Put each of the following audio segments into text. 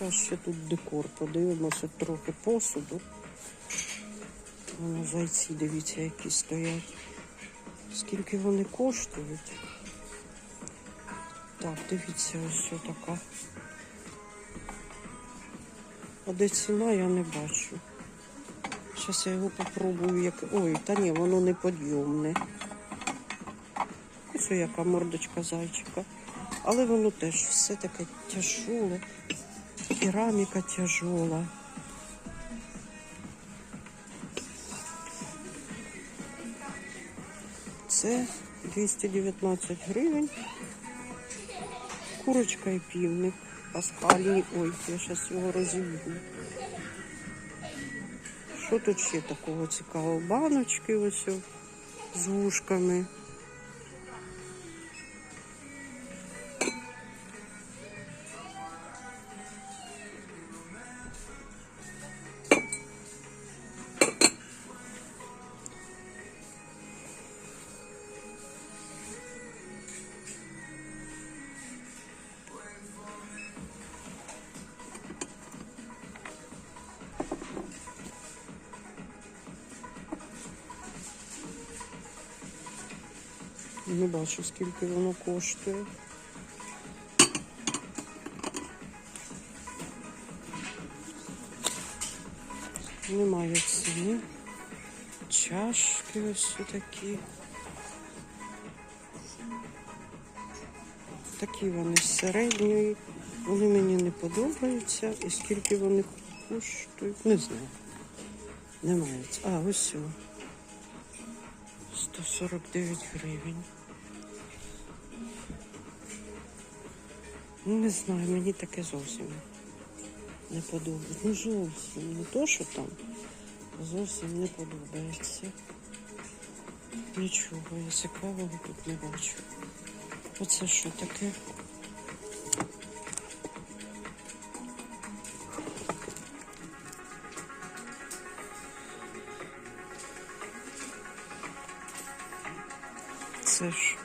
Зараз ще тут декор. Подивимося трохи посуду. Воно зайці, дивіться, які стоять. Скільки вони коштують? Так, дивіться, ось така. А де ціна, я не бачу. Зараз я його попробую. Як... Ой, та ні, воно не підйомне. Ось яка мордочка зайчика. Але воно теж все таке тяжоле. Кераміка тяжола. Це 219 гривень. Курочка і півник. Пасхальний. Ой, я зараз його розіб'ю. Що тут ще такого цікавого? Баночки ось з вушками. Не бачу, скільки воно коштує. Немає ціни. Чашки ось такі. Такі вони середньої. Вони мені не подобаються. І скільки вони коштують, не знаю. Немає. А, ось. 149 гривень. Ну, не знаю, мені таке зовсім не подобається. Ну, зовсім не то, що там, зовсім не подобається. Нічого, я цікавого тут не бачу. Оце що таке? Це ж.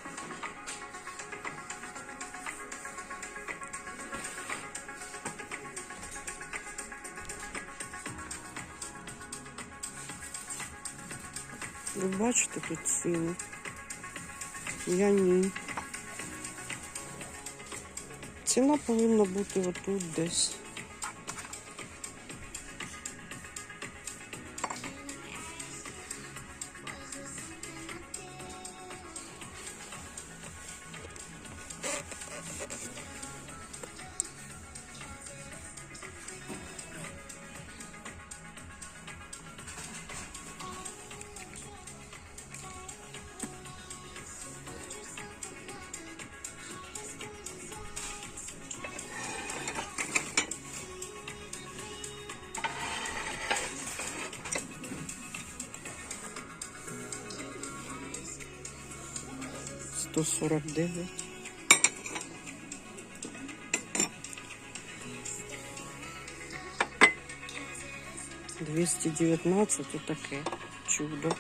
Бачите тут ціни? Я ні. Ціна повинна бути отут десь. Сто сорок дев'ять. Двісті дев'ятнадцять отаке чудо.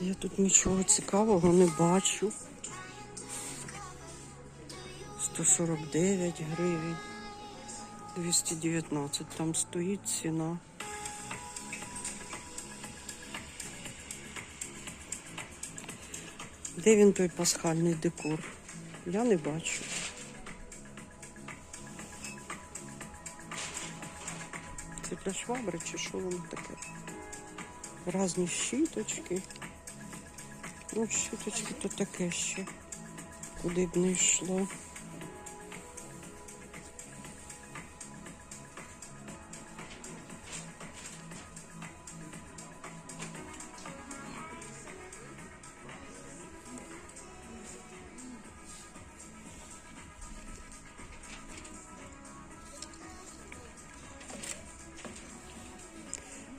Я тут нічого цікавого не бачу. 149 гривень. 219. Там стоїть ціна. Де він той пасхальний декор? Я не бачу. Це для швабри чи що воно таке? Разні щіточки. Ну, щіточки то таке ще. Куди б не йшло.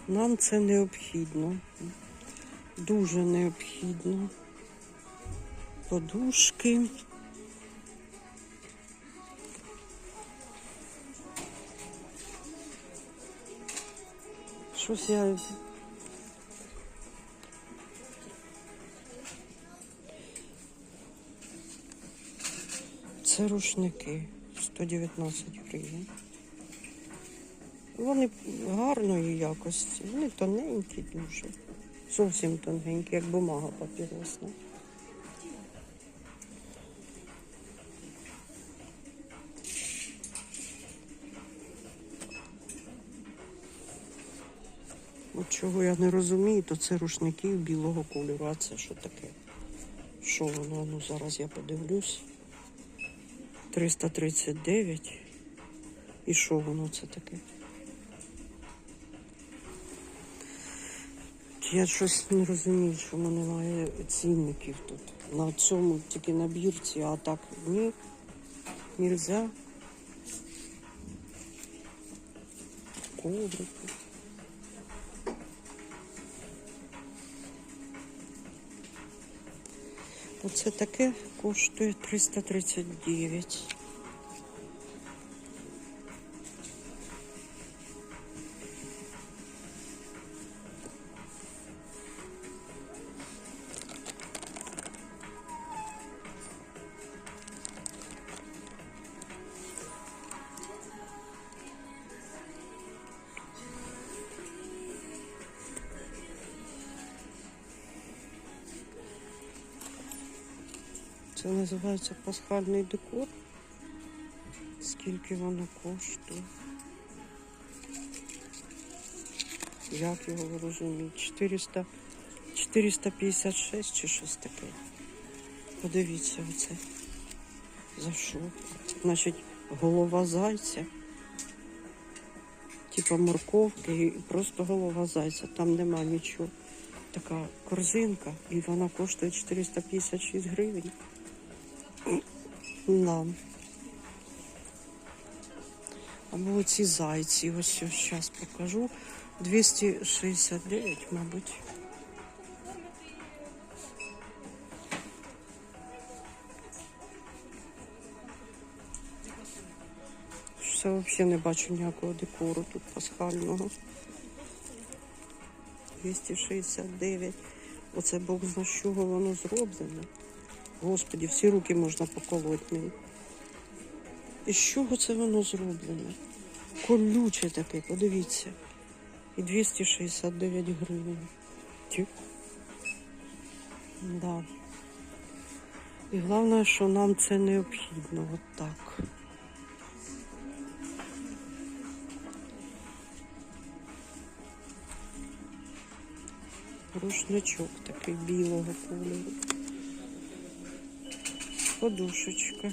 Нам це необхідно. Дуже необхідно. Подушки. Щось я Це рушники 119 гривень. Вони гарної якості, вони тоненькі дуже. Зовсім тоненькі, як бумага папіросна. От чого я не розумію, то це рушники білого кольору. А це що таке? Що воно? Ну зараз я подивлюсь. 339. І що воно це таке? Я щось не розумію, чому немає цінників тут. На цьому тільки на бірці, а так ні. Нельзя. Коврики. Оце таке коштує 339. Це називається пасхальний декор. Скільки воно коштує? Як його розуміти? 400, 456 чи щось таке. Подивіться оце. За що? Значить, голова зайця. Типа морковки і просто голова зайця. Там нема нічого. Така корзинка, і вона коштує 456 гривень. Да. Або ці зайці, ось зараз покажу. 269, мабуть. Все взагалі не бачу ніякого декору тут пасхального. 269. Оце Бог зна чого воно зроблене. Господі, всі руки можна поколоти ним. І з чого це воно зроблене? Колюче таке, подивіться. І 269 гривень. Тю. Да. І головне, що нам це необхідно, от так. Рушничок такий білого кольору. Подушечка.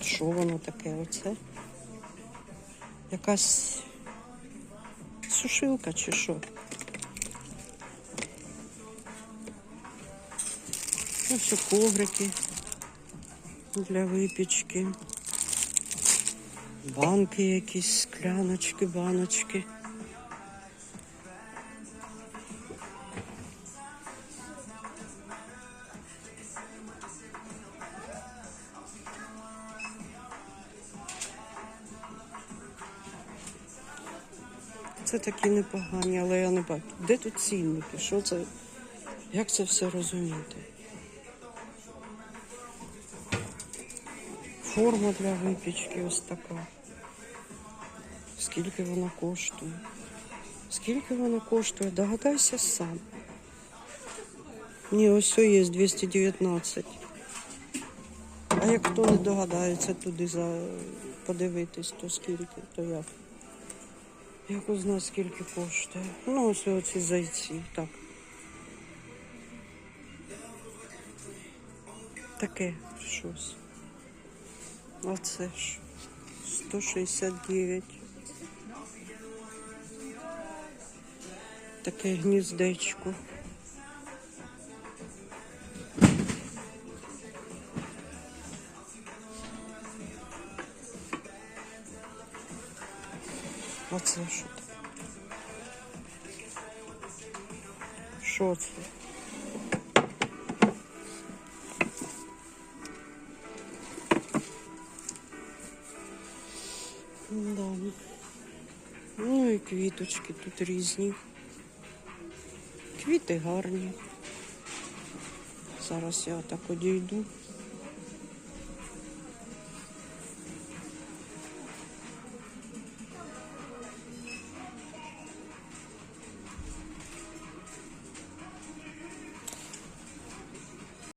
Що воно таке оце? Якась сушилка чи що? Ось і коврики для випічки. Банки якісь, скляночки, баночки. Це такі непогані, але я не бачу. Де тут цінники? Що це? Як це все розуміти? Форма для випічки ось така. Скільки вона коштує? Скільки вона коштує? Догадайся сам. Ні, ось є 219. А як хто не догадається туди за... подивитись, то скільки, то як? Як узнати, скільки коштує? Ну, ось оці зайці, так. Таке щось. А це ж 169. Таке гніздечко. А це що таке? Що це? Квіточки тут різні. Квіти гарні. Зараз я так одійду.